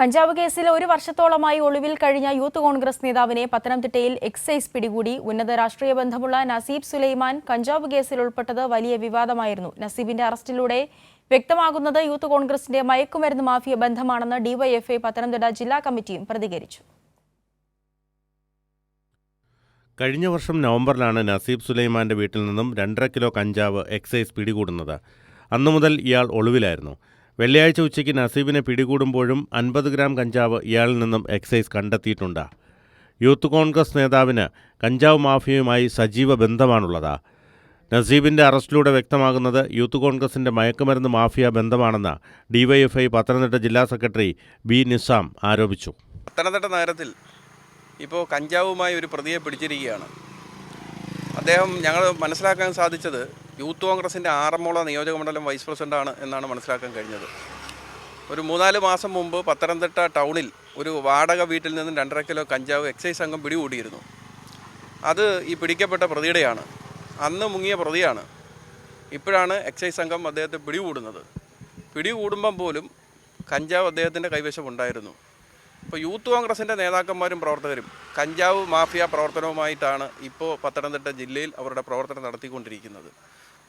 കഞ്ചാവ് കേസിൽ ഒരു വർഷത്തോളമായി ഒളിവിൽ കഴിഞ്ഞ യൂത്ത് കോൺഗ്രസ് നേതാവിനെ പത്തനംതിട്ടയിൽ എക്സൈസ് പിടികൂടി. ഉന്നത രാഷ്ട്രീയ ബന്ധമുള്ള നസീബ് സുലൈമാൻ കഞ്ചാവ് കേസിൽ ഉൾപ്പെട്ടത് വലിയ വിവാദമായിരുന്നു. നസീബിന്റെ അറസ്റ്റിലൂടെ വ്യക്തമാകുന്നത് യൂത്ത് കോൺഗ്രസിന്റെ മയക്കുമരുന്ന് മാഫിയ ബന്ധമാണെന്ന് ഡിവൈഎഫ്ഐ പത്തനംതിട്ട ജില്ലാ കമ്മിറ്റിയും പ്രതികരിച്ചു. കഴിഞ്ഞ വർഷം നവംബറിലാണ് നസീബ് സുലൈമാന്റെ വീട്ടിൽ നിന്നും രണ്ടര കിലോ കഞ്ചാവ് എക്സൈസ് പിടികൂടുന്നത്. അന്നു മുതൽ ഇയാൾ ഒളിവിലായിരുന്നു. വെള്ളിയാഴ്ച ഉച്ചയ്ക്ക് നസീബിനെ പിടികൂടുമ്പോഴും അൻപത് ഗ്രാം കഞ്ചാവ് ഇയാളിൽ നിന്നും എക്സൈസ് കണ്ടെത്തിയിട്ടുണ്ട്. യൂത്ത് കോൺഗ്രസ് നേതാവിന് കഞ്ചാവ് മാഫിയയുമായി സജീവ ബന്ധമാണുള്ളത്. നസീബിന്റെ അറസ്റ്റിലൂടെ വ്യക്തമാകുന്നത് യൂത്ത് കോൺഗ്രസിന്റെ മയക്കുമരുന്ന് മാഫിയ ബന്ധമാണെന്ന് ഡിവൈഎഫ്ഐ പത്തനംതിട്ട ജില്ലാ സെക്രട്ടറി ബി നിസാം ആരോപിച്ചു. പത്തനംതിട്ട നഗരത്തിൽ ഇപ്പോൾ കഞ്ചാവുമായി ഒരു പ്രതിയെ പിടിച്ചിരിക്കുകയാണ്. അദ്ദേഹം ഞങ്ങൾ മനസ്സിലാക്കാൻ സാധിച്ചത് യൂത്ത് കോൺഗ്രസിന്റെ ആറന്മുള നിയോജക മണ്ഡലം വൈസ് പ്രസിഡന്റാണ് എന്നാണ് മനസ്സിലാക്കാൻ കഴിഞ്ഞത്. ഒരു മൂന്നാൽ മാസം മുമ്പ് പത്തനംതിട്ട ടൗണിൽ ഒരു വാടക വീട്ടിൽ നിന്നും രണ്ടര കിലോ കഞ്ചാവ് എക്സൈസ് സംഘം പിടികൂടിയിരുന്നു. അത് ഈ പിടിക്കപ്പെട്ട പ്രതിയുടെയാണ്. അന്ന് മുങ്ങിയ പ്രതിയാണ്. ഇപ്പോഴാണ് എക്സൈസ് സംഘം അദ്ദേഹത്തെ പിടികൂടുന്നത്. പിടികൂടുമ്പം പോലും കഞ്ചാവ് അദ്ദേഹത്തിന്റെ കൈവശം ഉണ്ടായിരുന്നു. ഇപ്പോൾ യൂത്ത് കോൺഗ്രസിന്റെ നേതാക്കന്മാരും പ്രവർത്തകരും കഞ്ചാവ് മാഫിയ പ്രവർത്തനവുമായിട്ടാണ് ഇപ്പോൾ പത്തനംതിട്ട ജില്ലയിൽ അവരുടെ പ്രവർത്തനം നടത്തിക്കൊണ്ടിരിക്കുന്നത്.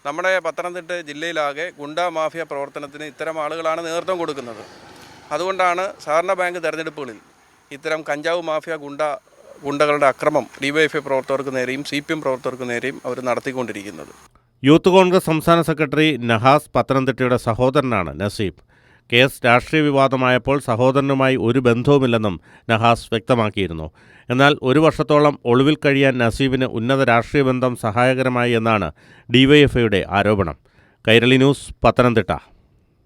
നമ്മുടെ പത്തനംതിട്ട ജില്ലയിലാകെ ഗുണ്ടാ മാഫിയ പ്രവർത്തനത്തിന് ഇത്തരം ആളുകളാണ് നേതൃത്വം കൊടുക്കുന്നത്. അതുകൊണ്ടാണ് സഹകരണ ബാങ്ക് തെരഞ്ഞെടുപ്പുകളിൽ ഇത്തരം കഞ്ചാവ് മാഫിയ ഗുണ്ട ഗുണ്ടകളുടെ അക്രമം ഡിവൈഎഫ്ഐ പ്രവർത്തകർക്ക് നേരെയും സി പി എം പ്രവർത്തകർക്ക് നേരെയും അവർ നടത്തിക്കൊണ്ടിരിക്കുന്നത്. യൂത്ത് കോൺഗ്രസ് സംസ്ഥാന സെക്രട്ടറി നഹാസ് പത്തനംതിട്ടയുടെ സഹോദരനാണ് നസീബ്. കേസ് രാഷ്ട്രീയ വിവാദമായപ്പോൾ സഹോദരനുമായി ഒരു ബന്ധവുമില്ലെന്നും നഹാസ് വ്യക്തമാക്കിയിരുന്നു. എന്നാൽ ഒരു വർഷത്തോളം ഒളിവിൽ കഴിയാൻ നസീബിന് ഉന്നത രാഷ്ട്രീയ ബന്ധം സഹായകരമായി എന്നാണ് ഡിവൈഎഫ്ഐയുടെ ആരോപണം. കൈരളി ന്യൂസ് പത്തനംതിട്ട.